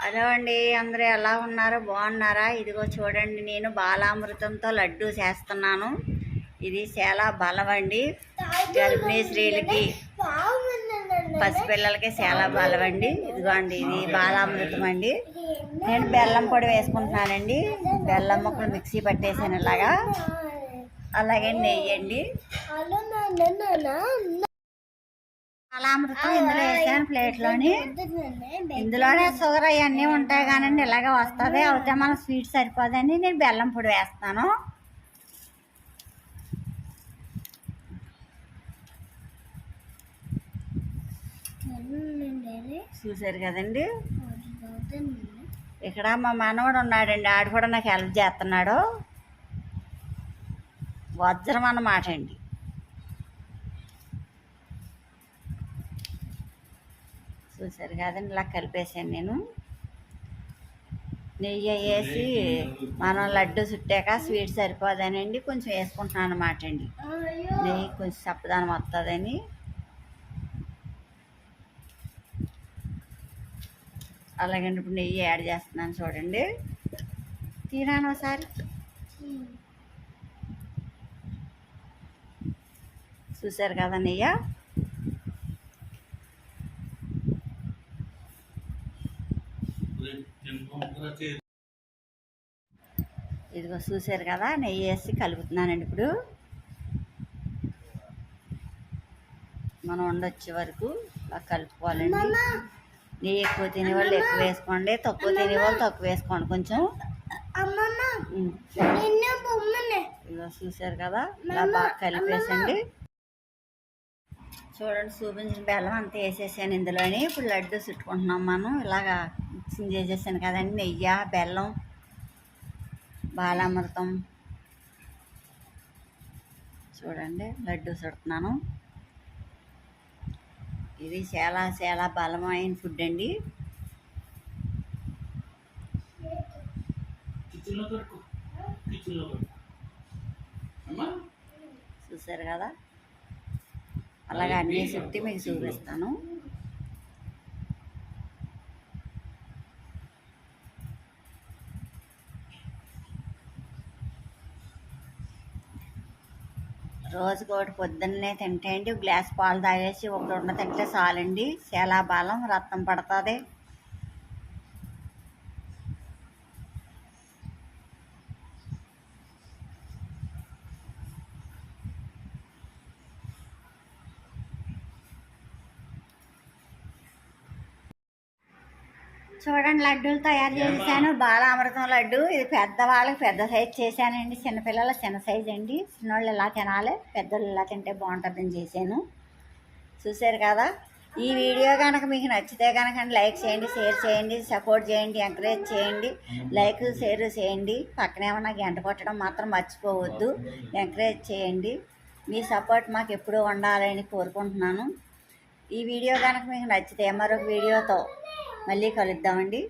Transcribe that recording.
Hello అండి అందరూ ఎలా ఉన్నారు? బాగున్నారా? ఇదిగో చూడండి నేను బాలామృతంతో లడ్డు చేస్తున్నాను. ఇది చాలా బలం అండి. గర్భిణీ స్త్రీలకి పసిపిల్లలకి చాలా బలం అండి. ఇదిగోండి ఇది బాలామృతం అండి. నేను బెల్లం పొడి వేసుకుంటున్నానండి. బెల్లం ముక్కలు మిక్సీ పట్టేసాను ఇలాగా. అలాగే నెయ్యి అండి బాలామృతం ఇందులో వేసాను ప్లేట్లోని. ఇందులోనే షుగర్ అవన్నీ ఉంటాయి కానండి ఇలాగే వస్తుంది. అయితే మన స్వీట్ సరిపోదని నేను బెల్లం పొడి వేస్తాను. చూసారు కదండి? ఇక్కడ మా మనవడు ఉన్నాడండి. ఆడు కూడా నాకు హెల్ప్ చేస్తున్నాడు. వజ్రం అన్నమాట అండి. చూసారు కదండి ఇలా కలిపేసాను నేను. నెయ్యి వేసి మనం లడ్డు చుట్టాక స్వీట్ సరిపోదనండి కొంచెం వేసుకుంటున్నాను అనమాట అండి. నెయ్యి కొంచెం చప్పదానం వస్తుందని అలాగండి ఇప్పుడు నెయ్యి యాడ్ చేస్తున్నాను చూడండి. తీరాను ఒకసారి. చూసారు కదా నెయ్యి? ఇదిగో చూసారు కదా నెయ్యి వేసి కలుపుతున్నానండి ఇప్పుడు. మనం వండొచ్చే వరకు ఇలా కలుపుకోవాలండి. నెయ్యి ఎక్కువ తినే వాళ్ళు ఎక్కువ వేసుకోండి తక్కువ తినే వాళ్ళు తక్కువ వేసుకోండి కొంచెం. ఇదిగో చూసారు కదా ఇలా బాగా కలిపేసండి. చూడండి చూపించిన బెల్లం అంతా వేసేసాను ఇందులోని. ఇప్పుడు లడ్డు చుట్టుకుంటున్నాం మనం ఇలాగా మిక్సింగ్ చేసేసాను కదండి నెయ్యి బెల్లం బాలామృతం. చూడండి లడ్డు చుడుతున్నాను. ఇది చాలా చాలా బలమైన ఫుడ్ అండి. చూసారు కదా? అలాగే అన్నీ చుట్టి మీకు చూపిస్తాను. రోజుకి ఒకటి పొద్దున్నే తింటేయండి. గ్లాస్ పాలు తాగేసి ఒకటి ఉన్న తింటే చాలండి. చాలా బలం రక్తం పడుతుంది. చూడండి లడ్డూలు తయారు చేశాను. బాలామృతం లడ్డు. ఇది పెద్దవాళ్ళకి పెద్ద సైజ్ చేశానండి. చిన్నపిల్లల చిన్న సైజ్ అండి. చిన్నవాళ్ళు ఇలా తినాలి పెద్దోళ్ళు ఇలా తింటే బాగుంటుందని చేశాను. చూశారు కదా? ఈ వీడియో కనుక మీకు నచ్చితే కనుక లైక్ చేయండి షేర్ చేయండి సపోర్ట్ చేయండి ఎంకరేజ్ చేయండి లైక్ షేర్ చేయండి. పక్కన ఏమన్నా గంట కొట్టడం మాత్రం మర్చిపోవద్దు. ఎంకరేజ్ చేయండి. మీ సపోర్ట్ మాకు ఎప్పుడూ ఉండాలని కోరుకుంటున్నాను. ఈ వీడియో కనుక మీకు నచ్చితే మరొక వీడియోతో మళ్ళీ కలుద్దామండి.